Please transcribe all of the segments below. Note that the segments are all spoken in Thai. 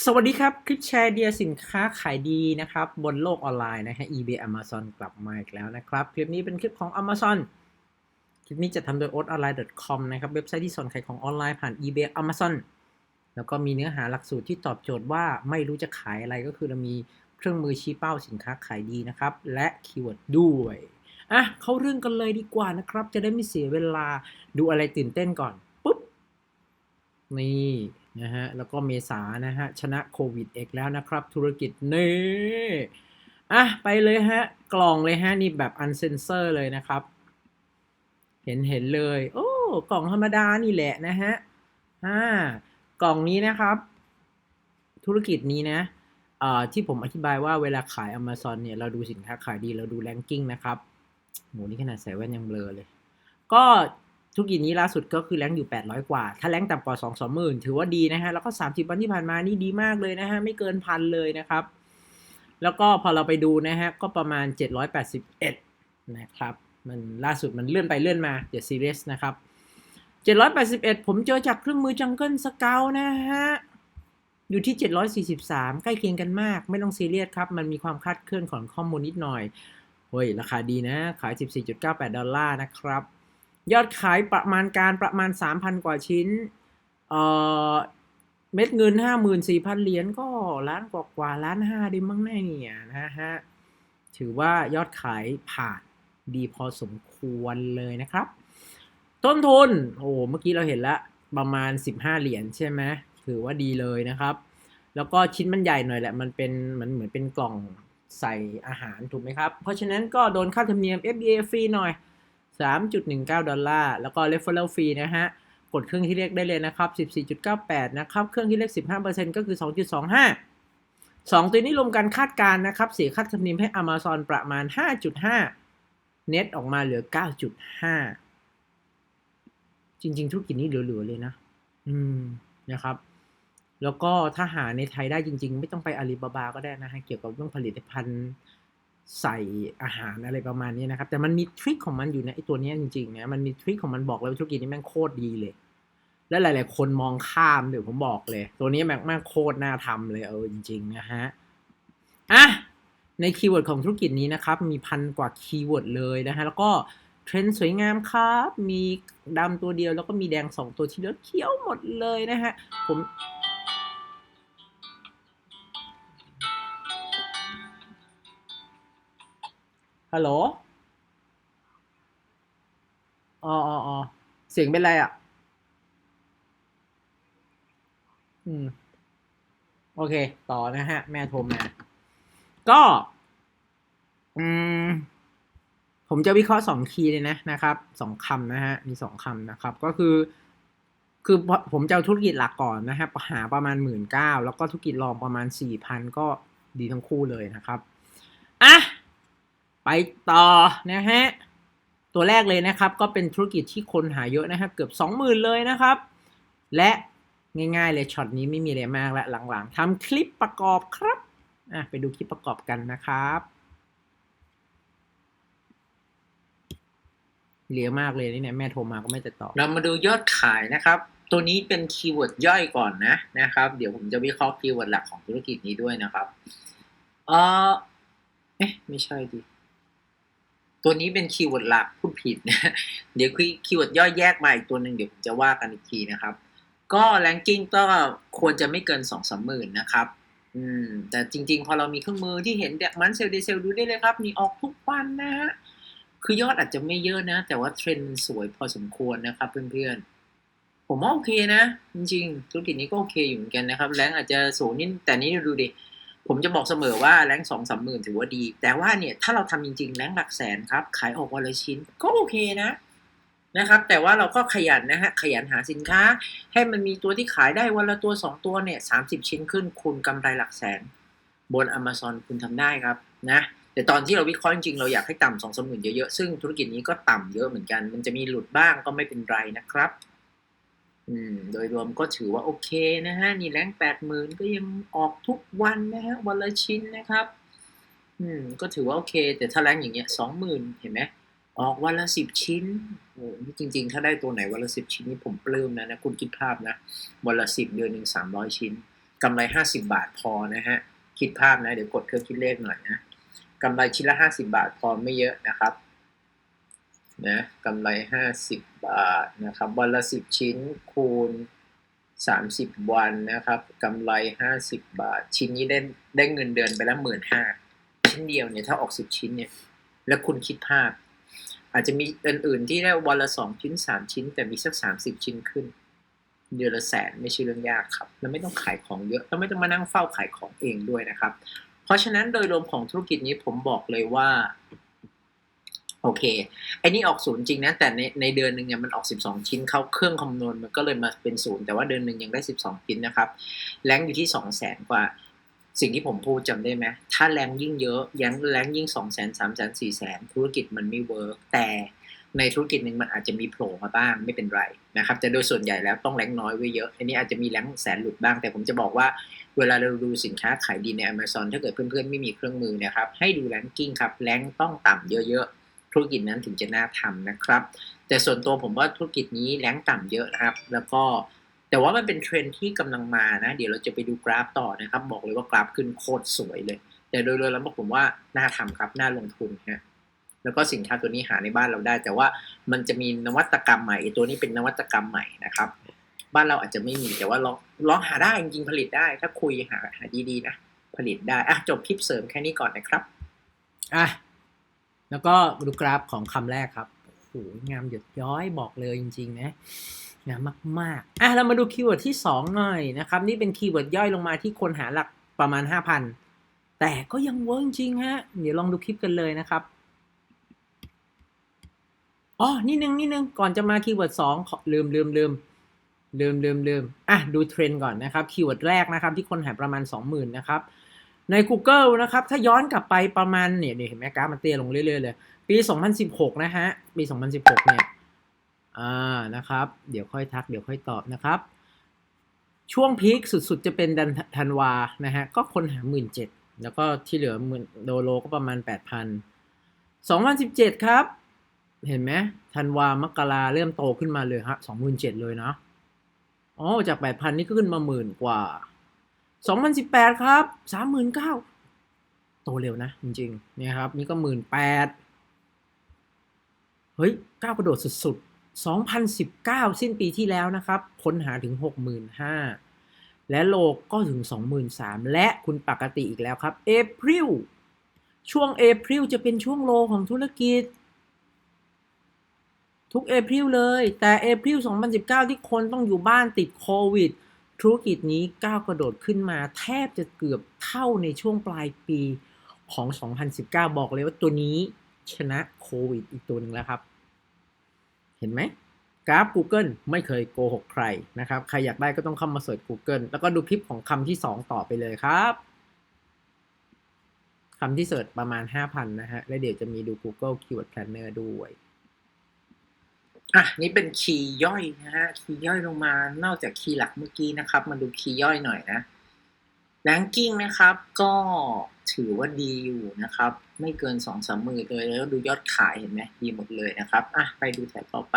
สวัสดีครับ คลิปแชร์เดียสินค้าขายดีนะครับ บนโลกออนไลน์นะฮะ eBay Amazon กลับมาอีกแล้วนะครับ คลิปนี้เป็นคลิปของ Amazon คลิปนี้จะทำโดย o t o n l i n e c o m นะครับ เว็บไซต์ที่สอนขายของออนไลน์ผ่าน eBay Amazon แล้วก็มีเนื้อหาหลักสูตรที่ตอบโจทย์ว่าไม่รู้จะขายอะไรก็คือเรามีเครื่องมือชี้เป้าสินค้าขายดีนะครับ และคีย์เวิร์ดด้วยอะเข้าเรื่องกันเลยดีกว่านะครับ จะได้ไม่เสียเวลาดูอะไรตื่นเต้นก่อนปุ๊บนี่ นะฮะแล้วก็เมษานะฮะชนะโควิดเอกแล้วนะครับ ธุรกิจนี่อะไปเลยฮะ กล่องเลยฮะ นี่แบบอันเซนเซอร์เลยนะครับ เห็นเห็นเลย โอ้ กล่องธรรมดานี่แหละนะฮะอ่ากล่องนี้นะครับ ธุรกิจนี้นะเอ่อที่ผมอธิบายว่าเวลาขาย Amazon เนี่ย เราดูสินค้าขายดีเราดูแรงกิ้งนะครับโหนี่ขนาดใส่แว่นยังเบลอเลย ก็ ธุรกิจนี้ล่าสุดก็คือแรงอยู่ 800 กว่า ถ้าแรงต่ำกว่า 2 2หมื่นถือว่าดีนะฮะ แล้วก็ 30 วันที่ผ่านมานี่ดีมากเลยนะฮะ ไม่เกินพันเลยนะครับ แล้วก็พอเราไปดูนะฮะ ก็ประมาณ 781 นะครับ มันล่าสุดมันเลื่อนไปเลื่อนมาอย่าซีเรียสนะครับ 781 ผมเจอจากเครื่องมือจังเกิลสเกลนะฮะ อยู่ที่ 743 ใกล้เคียงกันมาก ไม่ต้องซีเรียสครับ มันมีความคลาดเคลื่อนของข้อมูลนิดหน่อย เฮ้ย ราคาดีนะ ขาย 14.98 ดอลลาร์นะครับ ยอดขายประมาณการประมาณ 3,000 กว่าชิ้น เอ่อ เม็ดเงิน 54,000 เหรียญก็ล้านกว่ากว่าล้านห้าดิมั้งแน่เนี่ยนะฮะ ถือว่ายอดขายผ่านดีพอสมควรเลยนะครับ ต้นทุน โอ้เมื่อกี้เราเห็นแล้วประมาณ 15 เหรียญใช่ไหมถือว่าดีเลยนะครับ แล้วก็ชิ้นมันใหญ่หน่อยแหละ มันเป็นมันเหมือนเป็นกล่องใส่อาหารถูกไหมครับ เพราะฉะนั้นก็โดนค่าธรรมเนียม FBA ฟรีหน่อย 3.19 ดอลลาร์ แล้วก็ referral fee นะฮะ กดเครื่องที่เรียกได้เลยนะครับ 14.98 นะครับ เครื่องที่เรียก15%ก็คือ 2.25 2 ตัวนี้รวมกันคาดการณ์นะครับ เสียค่าธรรมเนียมให้ Amazon ประมาณ 5.5 เน็ตออกมาเหลือ 9.5 จริง ๆ ธุรกิจนี้เหลือ ๆ เลยนะ อืม นะครับ แล้วก็ถ้าหาในไทยได้จริง ๆ ไม่ต้องไปอาลีบาบาก็ได้นะฮะ เกี่ยวกับเรื่องผลิตภัณฑ์ ใส่อาหารอะไรประมาณนี้นะครับ แต่มันมีทริคของมันอยู่นะไอตัวนี้จริงๆนะมันมีทริคของมันบอกเลยว่าธุรกิจนี้แม่งโคตรดีเลย และหลาย ๆ คนมองข้ามเดี๋ยวผมบอกเลย ตัวนี้แม่งแม่งโคตรน่าทำเลยเออจริง ๆ นะฮะอะในคีย์เวิร์ดของธุรกิจนี้นะครับ มีพันกว่าคีย์เวิร์ดเลยนะฮะแล้วก็เทรนด์สวยงามครับ มีดำตัวเดียวแล้วก็มีแดงสองตัวที่เหลือเขียวหมดเลยนะฮะผม ฮัลโหล อ๋ออ๋ออ๋อเสียงเป็นไรอะ อืม โอเค ต่อนะฮะ แม่โทรมา ก็ อืม ผมจะวิเคราะห์สองคีย์เลยนะนะครับ สองคำนะฮะ มีสองคำนะครับ ก็คือ คือผมจะเอาธุรกิจหลักก่อนนะฮะ หาประมาณหมื่นเก้า แล้วก็ธุรกิจรองประมาณสี่พันก็ดีทั้งคู่เลยนะครับ อะ ไปต่อนะฮะ ตัวแรกเลยนะครับ ก็เป็นธุรกิจที่คนหาเยอะนะครับ เกือบสองหมื่นเลยนะครับ และง่ายๆเลยช็อตนี้ไม่มีอะไรมากและหลังๆทำคลิปประกอบครับอะไปดูคลิปประกอบกันนะครับ เหลือมากเลยนี่เนี่ยแม่โทรมาก็ไม่จะตอบเรามาดูยอดขายนะครับ ตัวนี้เป็นคีย์เวิร์ดย่อยก่อนนะนะครับ เดี๋ยวผมจะวิเคราะห์คีย์เวิร์ดหลักของธุรกิจนี้ด้วยนะครับ เออเอ๊ะไม่ใช่ดิ ตัวนี้เป็นคีย์เวิร์ดหลักพูดผิดนะเดี๋ยวคีย์เวิร์ดย่อยแยกมาอีกตัวหนึ่งเดี๋ยวผมจะว่ากันอีกทีนะครับ ก็แรงกิ้งก็ควรจะไม่เกินสองสามหมื่นนะครับอืมแต่จริงๆ พอเรามีเครื่องมือที่เห็นเดมันเซลล์เดเซลดูได้เลยครับ มีออกทุกวันนะฮะคือยอดอาจจะไม่เยอะนะ แต่ว่าเทรนด์สวยพอสมควรนะครับเพื่อนๆ ผมว่าโอเคนะ จริงๆ ธุรกิจนี้ก็โอเคอยู่เหมือนกันนะครับ แรงอาจจะสูงนิดแต่นี้ดูดิ ผมจะบอกเสมอว่าแรงสองสามหมื่นถือว่าดี แต่ว่าเนี่ยถ้าเราทำจริง ๆ แรงหลักแสนครับ ขายออกวันละชิ้นก็โอเคนะนะครับ แต่ว่าเราก็ขยันนะฮะขยันหาสินค้า ให้มันมีตัวที่ขายได้วันละตัวสองตัวเนี่ยสามสิบชิ้นขึ้นคุณกำไรหลักแสน บน Amazon คุณทำได้ครับนะแต่ตอนที่เราวิเคราะห์จริงๆเราอยากให้ต่ำสองสามหมื่นเยอะๆ ซึ่งธุรกิจนี้ก็ต่ำเยอะเหมือนกัน มันจะมีหลุดบ้างก็ไม่เป็นไรนะครับ อืมโดยรวมก็ถือว่าโอเคนะฮะ นี่แรงแปดหมื่นก็ยังออกทุกวันนะฮะ วันละชิ้นนะครับ อืม ก็ถือว่าโอเค แต่ถ้าแรงอย่างเงี้ยสองหมื่นเห็นไหมออกวันละสิบชิ้นโอ้นี่จริง ๆ ถ้าได้ตัวไหนวันละสิบชิ้นนี่ผมปลื้มนะนะ คุณคิดภาพนะ วันละสิบเดือนหนึ่งสามร้อยชิ้นกำไรห้าสิบาทพอนะฮะ คิดภาพนะ เดี๋ยวกดเครื่องคิดเลขหน่อยนะกำไรชิ้นละห้าสิบาทพอไม่เยอะนะครับ นะกำไรห้าสิบบาทนะครับวันละสิบชิ้นคูณสามสิบวันนะครับกำไรห้าสิบบาท ชิ้นนี้ได้ได้เงินเดือนไปแล้วหมื่นห้าชิ้นเดียวเนี่ยถ้าออกสิบชิ้นเนี่ยแล้วคุณคิดภาพ อาจจะมีอื่นๆที่ได้วันละสองชิ้นสามชิ้น แต่มีสักสามสิบชิ้นขึ้น เดือนละแสนไม่ใช่เรื่องยากครับแล้วไม่ต้องขายของเยอะแล้วไม่ต้องมานั่งเฝ้าขายของเองด้วยนะครับ เพราะฉะนั้นโดยรวมของธุรกิจนี้ผมบอกเลยว่า โอเค ไอ้นี่ออกศูนย์จริงนะ แต่ในในเดือนหนึ่งเนี่ยมันออก 12 ชิ้นเข้าเครื่องคำนวณมันก็เลยมาเป็นศูนย์แต่ว่าเดือนหนึ่งยังได้ 12 ชิ้นนะครับ แรงอยู่ที่ 2 0 0แสนกว่า สิ่งที่ผมพูดจำได้ไหม ถ้าแรงยิ่งเยอะยังแรงยิ่ง 2 0 0แสนสามแสนสี่แสนธุรกิจมันไม่เวิร์กแต่ในธุรกิจหนึ่งมันอาจจะมีโผล่มาบ้างไม่เป็นไรนะครับแต่โดยส่วนใหญ่แล้วต้องแรงน้อยไว้เยอะ อันนี้อาจจะมีแรงแสนหลุดบ้าง แต่ผมจะบอกว่าเวลาเราดูสินค้าขายดีใน Amazon ถ้าเกิดเพื่อนๆไม่มีเครื่องมือนะครับให้ดูแรงกิ้งครับแรงต้องต่ำเยอะๆ ธุรกิจนั้นถึงจะน่าทำนะครับ แต่ส่วนตัวผมว่าธุรกิจนี้แรงต่ำเยอะนะครับ แล้วก็แต่ว่ามันเป็นเทรนที่กำลังมานะ เดี๋ยวเราจะไปดูกราฟต่อนะครับ บอกเลยว่ากราฟขึ้นโคตรสวยเลย แต่โดยรวมแล้วผมว่าน่าทำครับน่าลงทุนฮะแล้วก็สินค้าตัวนี้หาในบ้านเราได้ แต่ว่ามันจะมีนวัตกรรมใหม่ตัวนี้เป็นนวัตกรรมใหม่นะครับ บ้านเราอาจจะไม่มีแต่ว่าลองลองหาได้จริงๆผลิตได้ ถ้าคุยหาหาดีๆนะผลิตได้อะจบคลิปเสริมแค่นี้ก่อนนะครับอะ แล้วก็ดูกราฟของคำแรกครับโอ้โหงามหยดย้อยบอกเลยจริง ๆ นะงามมากๆอะเรามาดูคีย์เวิร์ดที่ 2 หน่อยนะครับ นี่เป็นคีย์เวิร์ดย่อยลงมาที่คนหาหลักประมาณ 5,000 แต่ก็ยังเวิร์กจริงฮะ เดี๋ยวลองดูคลิปกันเลยนะครับอ๋อนี่นึงนี่นึงก่อนจะมาคีย์เวิร์ดสองขอลืมลืมลืมลืมลืมลืมอะดูเทรนด์ก่อนนะครับคีย์เวิร์ดแรกนะครับ ที่คนหาประมาณ 20,000นะครับ ใน Google นะครับ ถ้าย้อนกลับไปประมาณเนี่ยเนี่ยเห็นไหมกราฟมันเตี้ยลงเรื่อยๆเลย ปี 2016 นะฮะ ปี 2016 เนี่ย อ่า นะครับ เดี๋ยวค่อยทัก เดี๋ยวค่อยตอบนะครับ ช่วงพีคสุดๆ จะเป็นดันธันวา นะฮะ ก็คนหา 17,000แล้วก็ที่เหลือหมื่นโดโลก็ประมาณ 8,000 2017 ครับ เห็นไหมธันวามกราเริ่มโตขึ้นมาเลยฮะ27,000 เลยเนาะอ๋อจาก 8,000 นี่ก็ขึ้นมาหมื่นกว่า 2018 ครับ 39,000 โตเร็วนะ จริงๆเนี่ยครับ นี่ก็ 18,000 เฮ้ยก้าวกระโดดสุดๆ 2019 สิ้นปีที่แล้วนะครับ ค้นหาถึง 65,000 และโลกก็ถึง 23,000 และคุณปกติอีกแล้วครับเอพริลช่วงเอพริลจะเป็นช่วงโลของธุรกิจ ทุกเอพริลเลย แต่เอพริล2019 ที่คนต้องอยู่บ้านติดโควิด ธุรกิจนี้ก้าวกระโดดขึ้นมาแทบจะเกือบเท่าในช่วงปลายปีของ 2019 บอกเลยว่าตัวนี้ชนะโควิดอีกตัวหนึ่งแล้วครับ เห็นไหมกราฟ Google ไม่เคยโกหกใครนะครับ ใครอยากได้ก็ต้องเข้ามาเสิร์ช Google แล้วก็ดูคลิปของคำที่ 2 ต่อไปเลยครับคำที่เสิร์ชประมาณ 5,000 นะฮะ และเดี๋ยวจะมีดู Google Keyword Planner ด้วย อะนี่เป็นคีย์ย่อยนะฮะคีย์ย่อยลงมานอกจากคีย์หลักเมื่อกี้นะครับ มาดูคีย์ย่อยหน่อยนะแรงกิ้งนะครับ ก็ถือว่าดีอยู่นะครับ ไม่เกินสองสามหมื่นเลยแล้วดูยอดขายเห็นไหมดีหมดเลยนะครับอะไปดูแถบต่อไป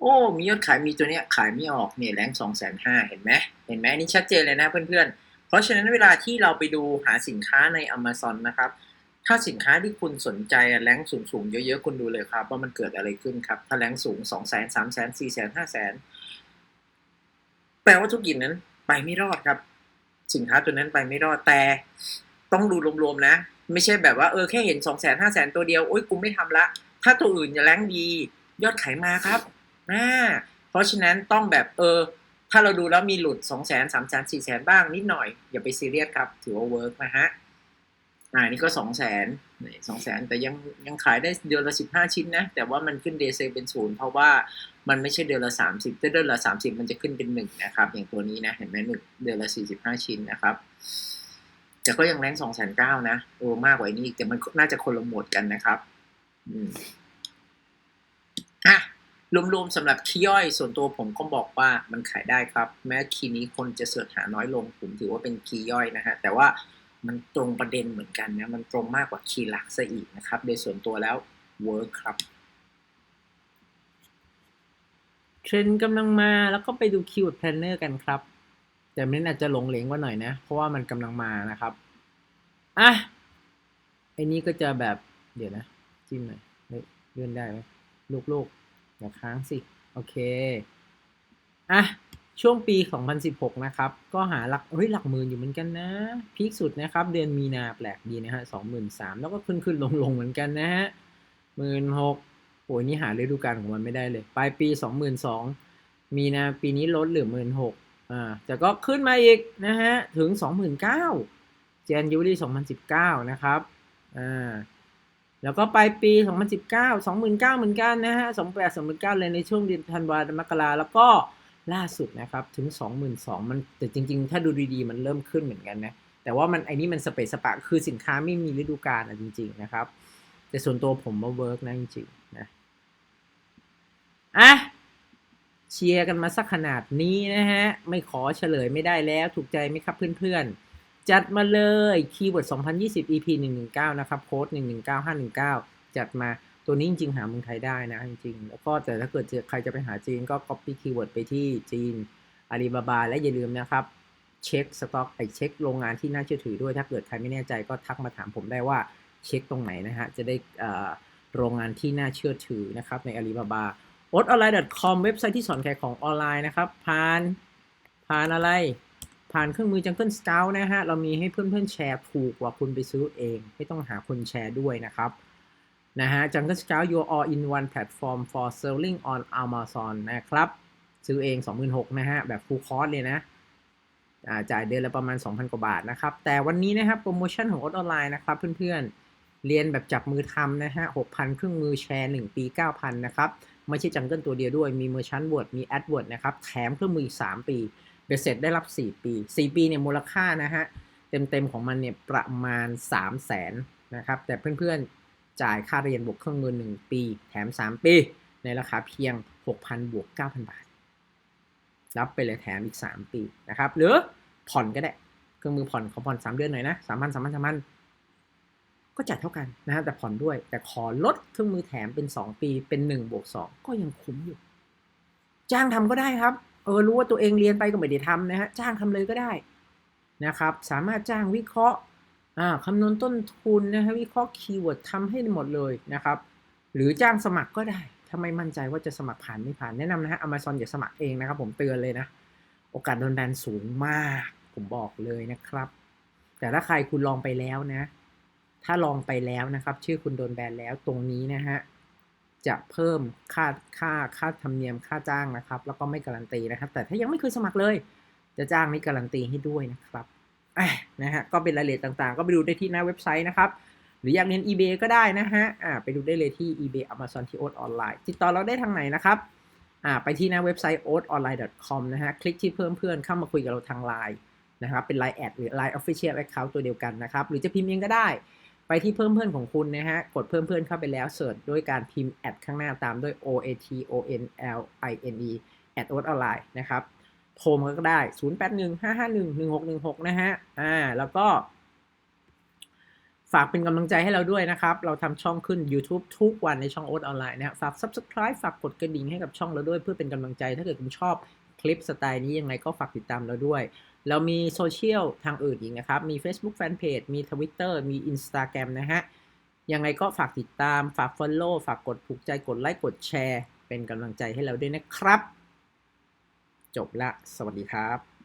โอ้มียอดขายมีตัวเนี้ยขายไม่ออกเนี่ยแรงสองแสนห้าเห็นไหมเห็นไหมนี่ชัดเจนเลยนะเพื่อนๆเพราะฉะนั้นเวลาที่เราไปดูหาสินค้าใน Amazon นะครับ ถ้าสินค้าที่คุณสนใจแรงสูงสูงๆเยอะๆ คุณดูเลยครับ ว่ามันเกิดอะไรขึ้นครับ ถ้าแรงสูงสองแสนสามแสนสี่แสนห้าแสนแปลว่าธุรกิจนั้น ไปไม่รอดครับ สินค้าตัวนั้นไปไม่รอดแต่ต้องดูรวมๆนะ ไม่ใช่แบบว่าเออแค่เห็นสองแสนห้าแสนตัวเดียวโอ๊ยกูไม่ทำละ ถ้าตัวอื่นจะแรงดี ยอดขายมาครับอ่าเพราะฉะนั้นต้องแบบเออ ถ้าเราดูแล้วมีหลุดสองแสนสามแสนสี่แสนบ้างนิดหน่อย อย่าไปซีเรียสครับ ถือว่าเวิร์กนะฮะ อ่านี่ก็สองแสนสองแสนแต่ยังยังขายได้เดือนละสิบห้าชิ้นนะ แต่ว่ามันขึ้นเดซเป็นศูนย์เพราะว่ามันไม่ใช่เดือนละสามสิบถ้าเดือนละสามสิบมันจะขึ้นเป็นหนึ่งนะครับ อย่างตัวนี้นะ เห็นไหมหนึ่งเดือนละสี่สิบห้าชิ้นนะครับ แต่ก็ยังแรงสองแสนเก้านะโอ้มากกว่านี้แต่มันน่าจะคนละหมวดกันนะครับ อืมอะรวมๆสำหรับคีย์ย่อยส่วนตัวผมก็บอกว่ามันขายได้ครับ แม้คีย์นี้คนจะเสิร์ชหาน้อยลงผมถือว่าเป็นคีย์ย่อยนะฮะแต่ว่า มันตรงประเด็นเหมือนกันนะ มันตรงมากกว่าคีย์หลักซะอีกนะครับ โดยส่วนตัวแล้วเวิร์คครับ เทรนด์กำลังมาแล้วก็ไปดู Keyword Planner กันครับ แต่มันอาจจะหลงเหลงกว่าหน่อยนะ เพราะว่ามันกำลังมานะครับ อะไอ้นี้ก็จะแบบเดี๋ยวนะ จิ้มหน่อยเฮ้ยเลื่อนได้ไหมลูกๆอย่าค้างสิ โอเค อะ ช่วงปี 2016 นะครับ ก็หาหลักเฮ้ยหลักหมื่นอยู่เหมือนกันนะ พีคสุดนะครับ เดือนมีนาแปลกดีนะฮะ23,000 แล้วก็ขึ้นขึ้นลงลงเหมือนกันนะฮะหมื่นหกโอ้ยนี่หาฤดูกาลของมันไม่ได้เลย ปลายปี 22,000 มีนาปีนี้ลดเหลือหมื่นหกอ่าแต่ก็ขึ้นมาอีกนะฮะ ถึง 29,000เจนยูรี2019 นะครับอ่าแล้วก็ปลายปี 2019 29,000เหมือนกันนะฮะ28 29เลยในช่วงเดือนธันวาคมมกราแล้วก็ ล่าสุดนะครับถึง 22,000มันแต่จริง ๆ ถ้าดูดีๆมันเริ่มขึ้นเหมือนกันนะแต่ว่ามันไอ้นี่มันสเปซสปะคือสินค้าไม่มีฤดูกาลอะจริง ๆ นะครับ แต่ส่วนตัวผมมาเวิร์กนะจริงๆนะอะเชียร์กันมาสักขนาดนี้นะฮะ ไม่ขอเฉลยไม่ได้แล้วถูกใจไหมครับเพื่อนๆ จัดมาเลยคีย์เวิร์ด2020 EP 119 นะครับ โค้ด 119519 จัดมา ตัวนี้จริงๆ หาเมืองไทยได้นะจริงๆ แล้วก็แต่ถ้าเกิดใครจะไปหาจีนก็ copy keyword ไปที่จีนอาลีบาบาและอย่าลืมนะครับ เช็คสต็อกไอเช็คโรงงานที่น่าเชื่อถือด้วย ถ้าเกิดใครไม่แน่ใจก็ทักมาถามผมได้ว่าเช็คตรงไหนนะฮะ จะได้อ่อโรงงานที่น่าเชื่อถือนะครับในอาลีบาบา o t o n l i n e c o m เว็บไซต์ที่สอนขายของออนไลน์นะครับผ่านผ่านอะไร ผ่านเครื่องมือ Jungle Scout นะฮะ เรามีให้เพื่อนๆแชร์ถูกกว่าคุณไปซื้อเอง ไม่ต้องหาคนแชร์ด้วยนะครับ นะฮะ Jungle Scout your all in one platform for selling on Amazon นะครับ ซื้อเอง 26,000นะฮะ แบบ full cost เลยนะจ่ายเดือนละประมาณ 2,000 กว่าบาทนะครับ แต่วันนี้นะครับโปรโมชั่นของอออนไลน์นะครับเพื่อนๆ เรียนแบบจับมือทำนะฮะ 6,000 เครื่องมือแชร์ 1 ปี 9,000 นะครับ ไม่ใช่จังเกิลตัวเดียวด้วย มีเมอร์ชันว o ร์ดมีแอดว o ร์ดนะครับ แถมเครื่องมืออีก 3 ปีเบสเสร็จได้รับ 4 ปี 4 ปีเนี่ยมูลค่านะฮะ เต็มๆ ของมันเนี่ยประมาณ 3 0 0แสนนะครับ แต่เพื่อนๆ จ่ายค่าเรียนบวกเครื่องมือ 1 ปี แถม 3 ปี ในราคาเพียง 6,000 บวก 9,000 บาท รับไปเลยแถมอีก 3 ปีนะครับ หรือผ่อนก็ได้ เครื่องมือผ่อนขอผ่อน 3 เดือนหน่อยนะ3 0 0 0 3 0 0 3 0 0ก็จ่ายเท่ากันนะครับแต่ผ่อนด้วย แต่ขอลดเครื่องมือแถมเป็น 2 ปีเป็น1บวก2ก็ยังคุ้มอยู่ จ้างทำก็ได้ครับ เออรู้ว่าตัวเองเรียนไปก็ไม่ได้ทำนะฮะจ้างทำเลยก็ได้นะครับ สามารถจ้างวิเคราะห์ คำนวณต้นทุนนะฮะวิเคราะห์คีย์เวิร์ดทำให้หมดเลยนะครับ หรือจ้างสมัครก็ได้ถ้าไม่มั่นใจว่าจะสมัครผ่านไม่ผ่านแนะนำนะฮะ Amazon อย่าสมัครเองนะครับ ผมเตือนเลยนะ โอกาสโดนแบนสูงมาก ผมบอกเลยนะครับ แต่ถ้าใครคุณลองไปแล้วนะ ถ้าลองไปแล้วนะครับ ชื่อคุณโดนแบนแล้วตรงนี้นะฮะจะเพิ่มค่าค่าค่าธรรมเนียมค่าจ้างนะครับ แล้วก็ไม่การันตีนะครับ แต่ถ้ายังไม่เคยสมัครเลย จะจ้างนี่การันตีให้ด้วยนะครับ นะฮะก็เป็นรายละเอียดต่างๆ ก็ไปดูได้ที่หน้าเว็บไซต์นะครับ หรืออยากเรียน eBay ก็ได้นะฮะอ่าไปดูได้เลยที่ eBay Amazon ที่ o อ t ออนไลน์ติดต่อเราได้ทางไหนนะครับอ่าไปที่หน้าเว็บไซต์ oatonline.com นะฮะคลิกที่เพิ่มเพื่อนเข้ามาคุยกับเราทางไลน์นะครับเป็น Line แอดหรือ Line Official Account ตัวเดียวกันนะครับ หรือจะพิมพ์เองก็ได้ ไปที่เพิ่มเพื่อนของคุณนะฮะ กดเพิ่มเพื่อนเข้าไปแล้วเสิร์ชด้วยการพิมพ์แอดข้างหน้าตามด้วย o a t o n l i n e แอด o อ t ออนไลน์นะครับ โทรมาก็ได้ 0815511616 นะฮะ อ่า แล้วก็ ฝากเป็นกำลังใจให้เราด้วยนะครับ เราทำช่องขึ้น YouTube ทุกวันในช่องโอ๊ตออนไลน์นะครับ ฝาก Subscribe ฝากกดกระดิ่งให้กับช่องเราด้วยเพื่อเป็นกำลังใจ ถ้าเกิดคุณชอบคลิปสไตล์นี้ยังไงก็ฝากติดตามเราด้วย เรามีโซเชียลทางอื่นอีกนะครับ มี Facebook Fanpage มี Twitter มี Instagram นะฮะ ยังไงก็ฝากติดตาม ฝาก Follow ฝากกดถูกใจ กดไลค์ กดแชร์ เป็นกำลังใจให้เราด้วยนะครับ จบละ สวัสดีครับ